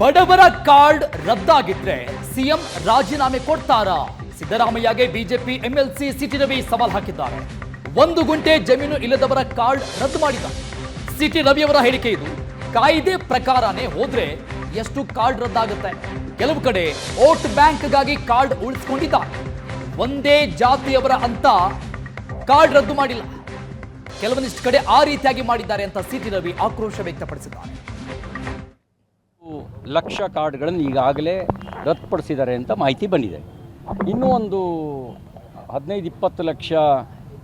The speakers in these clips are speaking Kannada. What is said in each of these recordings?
ಬಡವರ ಕಾರ್ಡ್ ರದ್ದಾಗಿದ್ರೆ ಸಿಎಂ ರಾಜೀನಾಮೆ ಕೊಡ್ತಾರಾ? ಸಿದ್ದರಾಮಯ್ಯಗೆ BJP MLC C T Ravi ಸವಾಲ್ ಹಾಕಿದ್ದಾರೆ. ಒಂದು ಗುಂಟೆ ಜಮೀನು ಇಲ್ಲದವರ ಕಾರ್ಡ್ ರದ್ದು ಮಾಡಿದ ಸಿಟಿ ರವಿಯವರ ಹೇಳಿಕೆ ಇದು. ಕಾಯ್ದೆ ಪ್ರಕಾರನೇ ಹೋದ್ರೆ ಎಷ್ಟು ಕಾರ್ಡ್ ರದ್ದಾಗುತ್ತೆ? ಕೆಲವು ಕಡೆ ವೋಟ್ ಬ್ಯಾಂಕ್ಗಾಗಿ ಕಾರ್ಡ್ ಉಳಿಸ್ಕೊಂಡಿದ್ದಾರೆ. ಒಂದೇ ಜಾತಿಯವರ ಅಂತ ಕಾರ್ಡ್ ರದ್ದು ಮಾಡಿಲ್ಲ. ಕೆಲವೊಂದಿಷ್ಟು ಕಡೆ ಆ ರೀತಿಯಾಗಿ ಮಾಡಿದ್ದಾರೆ ಅಂತ ಸಿಟಿ ರವಿ ಆಕ್ರೋಶ ವ್ಯಕ್ತಪಡಿಸಿದ್ದಾರೆ. ಲಕ್ಷ ಕಾರ್ಡ್ಗಳನ್ನು ಈಗಾಗಲೇ ರದ್ದುಪಡಿಸಿದ್ದಾರೆ ಅಂತ ಮಾಹಿತಿ ಬಂದಿದೆ. ಇನ್ನೂ ಒಂದು ಹದಿನೈದು ಇಪ್ಪತ್ತು ಲಕ್ಷ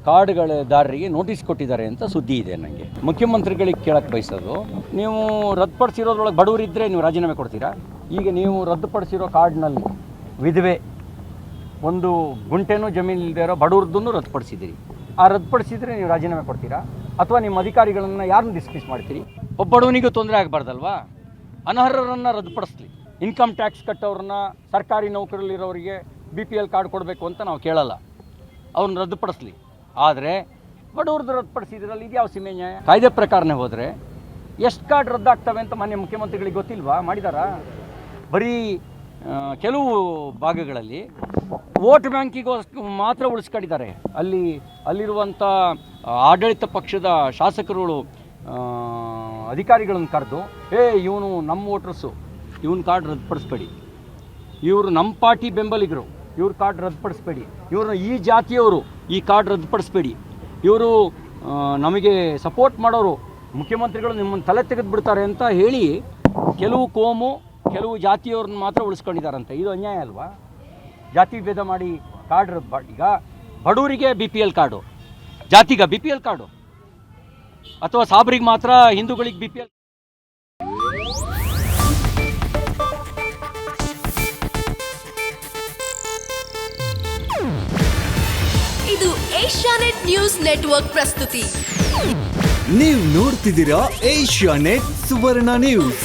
ಕಾರ್ಡ್ಗಳ ದಾರರಿಗೆ ನೋಟಿಸ್ ಕೊಟ್ಟಿದ್ದಾರೆ ಅಂತ ಸುದ್ದಿ ಇದೆ ನನಗೆ. ಮುಖ್ಯಮಂತ್ರಿಗಳಿಗೆ ಕೇಳಕ್ಕೆ ಬಯಸೋದು, ನೀವು ರದ್ದುಪಡಿಸಿರೋದ್ರೊಳಗೆ ಬಡವರಿದ್ದರೆ ನೀವು ರಾಜೀನಾಮೆ ಕೊಡ್ತೀರಾ? ಈಗ ನೀವು ರದ್ದುಪಡಿಸಿರೋ ಕಾರ್ಡ್ನಲ್ಲಿ ವಿಧವೆ, ಒಂದು ಗುಂಟೆನೂ ಜಮೀನು ಇಲ್ಲದೆ ಇರೋ ಬಡವ್ರದ್ದನ್ನು ರದ್ದುಪಡಿಸಿದ್ದೀರಿ. ಆ ರದ್ದುಪಡಿಸಿದರೆ ನೀವು ರಾಜೀನಾಮೆ ಕೊಡ್ತೀರಾ? ಅಥವಾ ನಿಮ್ಮ ಅಧಿಕಾರಿಗಳನ್ನು ಯಾರನ್ನು ಡಿಸ್ಮಿಸ್ ಮಾಡ್ತೀರಿ? ಒಬ್ಬ ಬಡವನಿಗೂ ತೊಂದರೆ ಆಗಬಾರ್ದಲ್ವಾ? ಅನರ್ಹರನ್ನು ರದ್ದುಪಡಿಸ್ಲಿ. ಇನ್ಕಮ್ ಟ್ಯಾಕ್ಸ್ ಕಟ್ಟೋರನ್ನ ಸರ್ಕಾರಿ ನೌಕರಲ್ಲಿರೋರಿಗೆ ಬಿ ಪಿ ಎಲ್ ಕಾರ್ಡ್ ಕೊಡಬೇಕು ಅಂತ ನಾವು ಕೇಳಲ್ಲ. ಅವ್ರನ್ನ ರದ್ದುಪಡಿಸ್ಲಿ. ಆದರೆ ಬಡವ್ರದ್ದು ರದ್ದುಪಡಿಸಿದ್ರಲ್ಲಿ ಇದು ಯಾವ ಸೀಮೆ ನ್ಯಾಯ? ಕಾಯ್ದೆ ಪ್ರಕಾರನೇ ಹೋದರೆ ಎಷ್ಟು ಕಾರ್ಡ್ ರದ್ದಾಗ್ತವೆ ಅಂತ ಮಾನ್ಯ ಮುಖ್ಯಮಂತ್ರಿಗಳಿಗೆ ಗೊತ್ತಿಲ್ವಾ? ಮಾಡಿದಾರಾ? ಬರೀ ಕೆಲವು ಭಾಗಗಳಲ್ಲಿ ವೋಟ್ ಬ್ಯಾಂಕಿಗೋಸ್ಕರ ಮಾತ್ರ ಉಳಿಸ್ಕೊಂಡಿದ್ದಾರೆ. ಅಲ್ಲಿ ಅಲ್ಲಿರುವಂಥ ಆಡಳಿತ ಪಕ್ಷದ ಶಾಸಕರುಗಳು ಅಧಿಕಾರಿಗಳನ್ನು ಕರೆದು, ಏ, ಇವನು ನಮ್ಮ ವೋಟ್ರಸ್ಸು, ಇವನ ಕಾರ್ಡ್ ರದ್ದುಪಡಿಸ್ಬೇಡಿ. ಇವರು ನಮ್ಮ ಪಾರ್ಟಿ ಬೆಂಬಲಿಗರು, ಇವ್ರ ಕಾರ್ಡ್ ರದ್ದುಪಡಿಸ್ಬೇಡಿ. ಇವರು ಈ ಜಾತಿಯವರು ಈ ಕಾರ್ಡ್ ರದ್ದುಪಡಿಸ್ಬೇಡಿ. ಇವರು ನಮಗೆ ಸಪೋರ್ಟ್ ಮಾಡೋರು, ಮುಖ್ಯಮಂತ್ರಿಗಳು ನಿಮ್ಮನ್ನು ತಲೆ ತೆಗೆದುಬಿಡ್ತಾರೆ ಅಂತ ಹೇಳಿ ಕೆಲವು ಕೋಮು, ಕೆಲವು ಜಾತಿಯವ್ರನ್ನ ಮಾತ್ರ ಉಳಿಸ್ಕೊಂಡಿದ್ದಾರಂತೆ. ಇದು ಅನ್ಯಾಯ ಅಲ್ವಾ? ಜಾತಿ ಭೇದ ಮಾಡಿ ಕಾರ್ಡ್ ಈಗ ಬಡವರಿಗೆ ಬಿ ಪಿ ಎಲ್ ಕಾರ್ಡು, ಜಾತಿಗ ಬಿ ಪಿ ಎಲ್ ಕಾರ್ಡು. ಅಥವಾ ಸಾಬ್ರಿಗೆ ಮಾತ್ರ ಹಿಂದೂಗಳಿಗೆ ಬಿ ಪಿ ಎಲ್ ಇದು ಏಷ್ಯಾನೆಟ್ ನ್ಯೂಸ್ ನೆಟ್ವರ್ಕ್ ಪ್ರಸ್ತುತಿ. ನೀವು ನೋಡ್ತಿದ್ದೀರಾ ಏಷ್ಯಾ ನೆಟ್ ಸುವರ್ಣ ನ್ಯೂಸ್.